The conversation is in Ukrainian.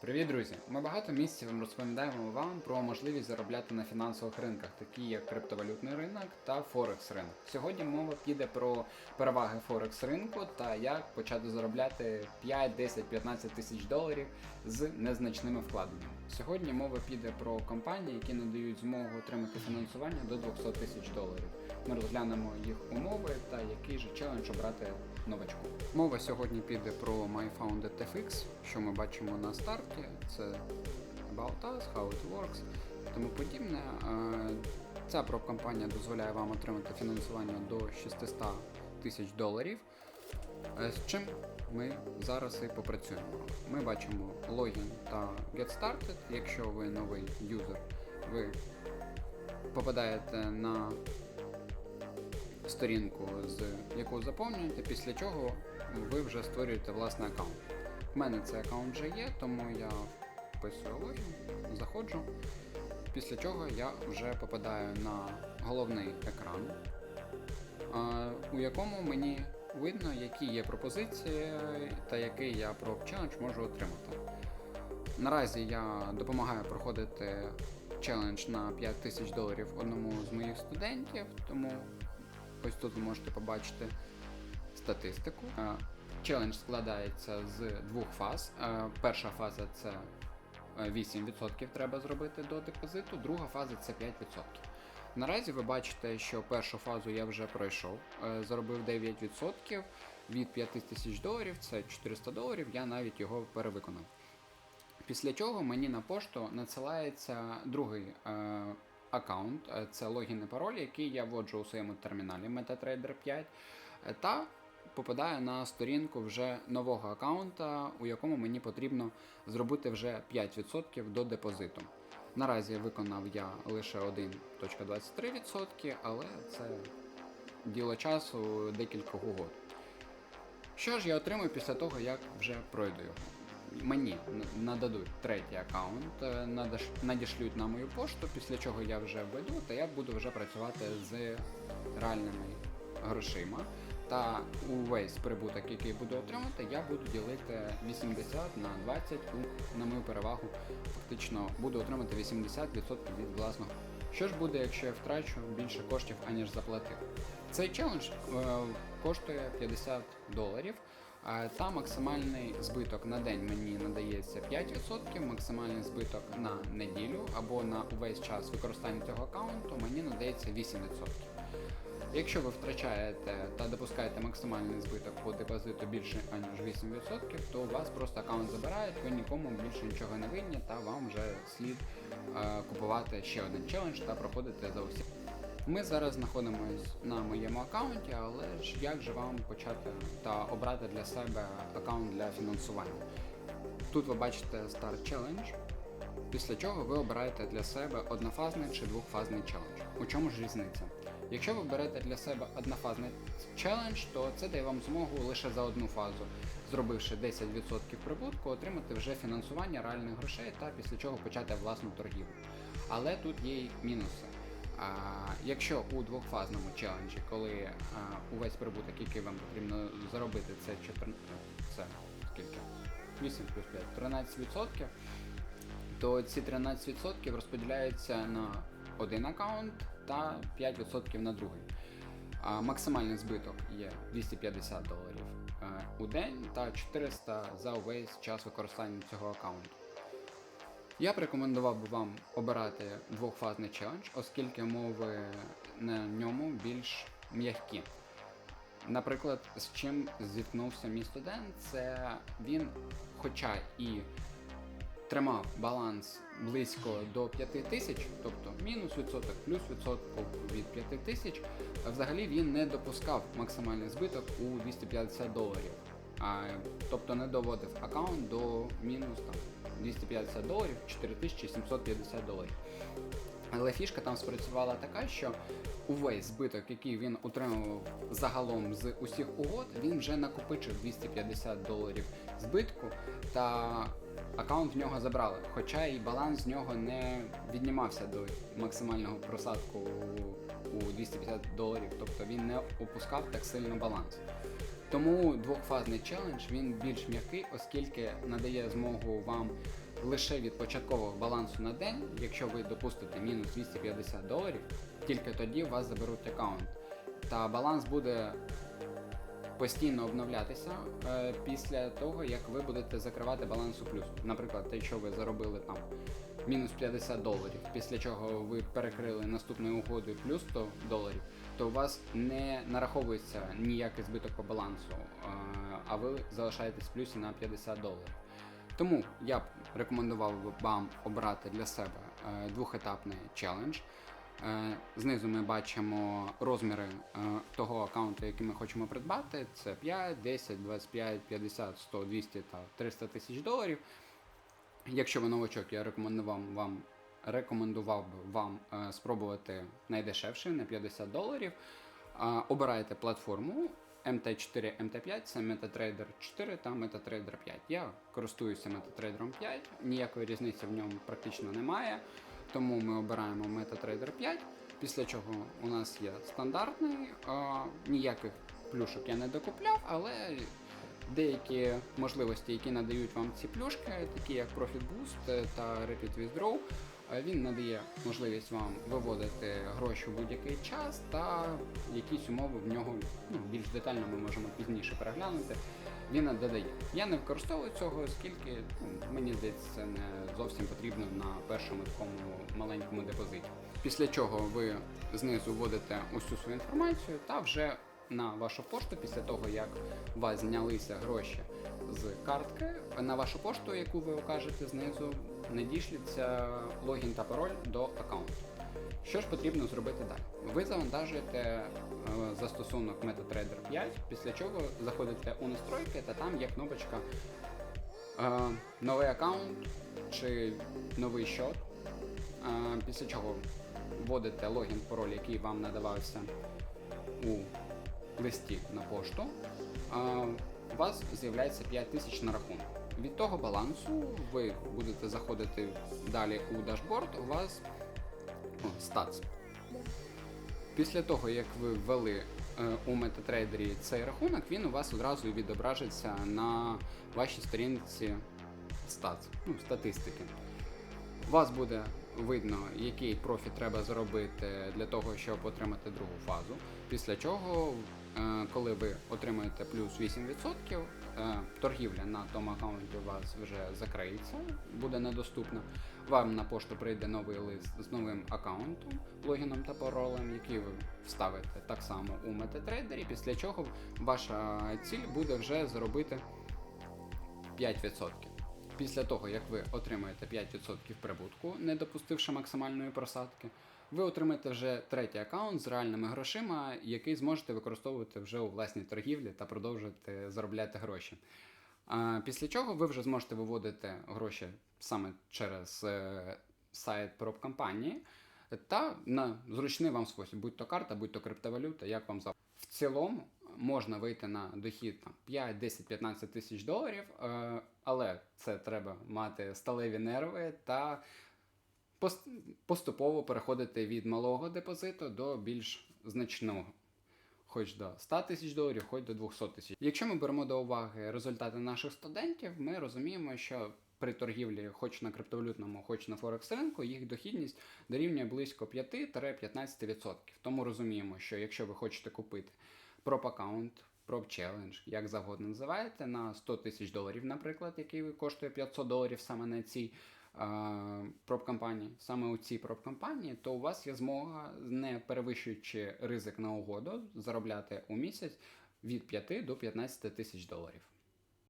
Привіт, друзі! Ми багато місяців розповідаємо вам про можливість заробляти на фінансових ринках, такі як криптовалютний ринок та Форекс ринок. Сьогодні мова піде про переваги Форекс ринку та як почати заробляти 5, 10, 15 тисяч доларів з незначними вкладеннями. Сьогодні мова піде про компанії, які надають змогу отримати фінансування до 200 тисяч доларів. Ми розглянемо їх умови та який же челендж обрати новачку. Мова сьогодні піде про MyFounded FX, що ми бачимо на старті. Це About Us, How It Works тому подібне. Е, Ця проб-компанія дозволяє вам отримати фінансування до 600 тисяч доларів. Е, З чим ми зараз і попрацюємо. Ми бачимо логін та Get Started. Якщо ви новий юзер, ви попадаєте на сторінку, з яку заповнюєте, після чого ви вже створюєте власний аккаунт. У мене цей аккаунт вже є, тому я вписую логін, заходжу, після чого я вже попадаю на головний екран, у якому мені видно, які є пропозиції та який я про челендж можу отримати. Наразі я допомагаю проходити челендж на 5 тисяч доларів одному з моїх студентів, тому ось тут ви можете побачити статистику. Е, Челендж складається з двох фаз. Е, Перша фаза це е, 8% треба зробити до депозиту, друга фаза це 5%. Наразі ви бачите, що першу фазу я вже пройшов, е, заробив 9% від 5 тисяч доларів, це 400 доларів, я навіть його перевиконав. Після чого мені на пошту надсилається другий е, аккаунт, е, це логін і пароль, який я вводжу у своєму терміналі MetaTrader 5, е, та попадаю на сторінку вже нового аккаунта, у якому мені потрібно зробити вже 5% до депозиту. Наразі виконав я лише 1.23%, але це діло часу декількох угод. Що ж я отримую після того, як вже пройду його? Мені нададуть третій аккаунт, е, надаш- надішлють на мою пошту, після чого я вже введу, та я буду вже працювати з реальними грошима. Та увесь прибуток, який буду отримати, я буду ділити 80 на 20 на мою перевагу. Фактично буду отримати 80% від власного. Що ж буде, якщо я втрачу більше коштів, аніж заплатив? Цей челендж е, коштує 50 доларів. Та максимальний збиток на день мені надається 5%, максимальний збиток на неділю або на увесь час використання цього аккаунту мені надається 8%. Якщо ви втрачаєте та допускаєте максимальний збиток по депозиту більше аніж 8%, то у вас просто аккаунт забирають, ви нікому більше нічого не винні, та вам вже слід е, купувати ще один челендж та проходити за усі. Ми зараз знаходимось на моєму аккаунті, але ж як же вам почати та обрати для себе аккаунт для фінансування? Тут ви бачите Start Challenge, після чого ви обираєте для себе однофазний чи двохфазний челендж. У чому ж різниця? Якщо ви берете для себе однофазний челендж, то це дає вам змогу лише за одну фазу, зробивши 10% прибутку, отримати вже фінансування реальних грошей та після чого почати власну торгівлю. Але тут є й мінуси. А, якщо у двохфазному челенджі, коли а, увесь прибуток, який вам потрібно заробити, це 14, це скільки? 8 плюс 5, 13%, то ці 13% розподіляються на один аккаунт та 5% на другий. А максимальний збиток є 250 доларів е, у день та 400 за увесь час використання цього аккаунту. Я б рекомендував би вам обирати двохфазний челендж, оскільки мови на ньому більш м'які. Наприклад, з чим зіткнувся мій студент, це він, хоча і тримав баланс близько до 5 тисяч, тобто мінус відсоток, плюс відсоток від 5 тисяч, взагалі він не допускав максимальний збиток у 250 доларів. А, тобто не доводив аккаунт до мінус там, 250 доларів, 4750 доларів. Але фішка там спрацювала така, що увесь збиток, який він отримував загалом з усіх угод, він вже накопичив 250 доларів збитку, та аккаунт в нього забрали. Хоча і баланс з нього не віднімався до максимального просадку у 250 доларів, тобто він не опускав так сильно баланс. Тому двохфазний челендж він більш м'який, оскільки надає змогу вам лише від початкового балансу на день, якщо ви допустите мінус 250 доларів, тільки тоді вас заберуть аккаунт. Та баланс буде постійно обновлятися е, після того, як ви будете закривати баланс у плюс. Наприклад, якщо ви заробили там мінус 50 доларів, після чого ви перекрили наступною угодою плюс 100 доларів, то у вас не нараховується ніякий збиток по балансу, а ви залишаєтесь в плюсі на 50 доларів. Тому я б рекомендував вам обрати для себе е, двохетапний челендж. Е, Знизу ми бачимо розміри е, того аккаунту, який ми хочемо придбати. Це 5, 10, 25, 50, 100, 200 та 300 тисяч доларів. Якщо ви новачок, я рекомендував вам, рекомендував би вам е, спробувати найдешевше на 50 доларів. Обирайте платформу MT4, MT5, це MetaTrader 4 та MetaTrader 5. Я користуюся MetaTrader 5, ніякої різниці в ньому практично немає. Тому ми обираємо MetaTrader 5, після чого у нас є стандартний, ніяких плюшок я не докупляв, але деякі можливості, які надають вам ці плюшки, такі як Profit Boost та Rapid Withdraw, е, він надає можливість вам виводити гроші в будь-який час та якісь умови в нього ну, більш детально ми можемо пізніше переглянути. Він додає. Я не використовую цього, оскільки ну, мені здається, це не зовсім потрібно на першому такому маленькому депозиті. Після чого ви знизу вводите усю свою інформацію та вже на вашу пошту, після того як у вас знялися гроші з картки, на вашу пошту, яку ви окажете знизу, надішлється логін та пароль до аккаунту. Що ж потрібно зробити далі? Ви завантажуєте е, застосунок MetaTrader 5, після чого заходите у настройки, та там є кнопочка е, новий аккаунт чи новий счет. Е, після чого вводите логін, пароль, який вам надавався у листі на пошту. У вас з'являється 5 тисяч на рахунок. Від того балансу ви будете заходити далі у дашборд, у вас о, статс. Після того, як ви ввели е, у MetaTrader цей рахунок, він у вас одразу відображиться на вашій сторінці статс, ну, статистики. У вас буде видно, який профіт треба зробити для того, щоб отримати другу фазу. Після чого, коли ви отримаєте плюс 8%, е, торгівля на тому аккаунті у вас вже закриється, буде недоступна. Вам на пошту прийде новий лист з новим аккаунтом, логіном та паролем, який ви вставите так само у MetaTrader, після чого ваша ціль буде вже заробити 5%. Після того, як ви отримаєте 5% прибутку, не допустивши максимальної просадки, ви отримаєте вже третій аккаунт з реальними грошима, який зможете використовувати вже у власній торгівлі та продовжувати заробляти гроші. Після чого ви вже зможете виводити гроші саме через е, сайт проб компанії та на зручний вам спосіб, будь то карта, будь то криптовалюта, як вам завжди. В цілому можна вийти на дохід там, 5, 10, 15 тисяч доларів, е, але це треба мати сталеві нерви та поступово переходити від малого депозиту до більш значного. Хоч до 100 тисяч доларів, хоч до 200 тисяч. Якщо ми беремо до уваги результати наших студентів, ми розуміємо, що при торгівлі, хоч на криптовалютному, хоч на Форекс ринку, їх дохідність дорівнює близько 5-15%. Тому розуміємо, що якщо ви хочете купити проб аккаунт, проб челендж, як завгодно називаєте, на 100 тисяч доларів, наприклад, який коштує 500 доларів саме на цій проб компанії, саме у цій проб компанії, то у вас є змога, не перевищуючи ризик на угоду, заробляти у місяць від 5 до 15 тисяч доларів.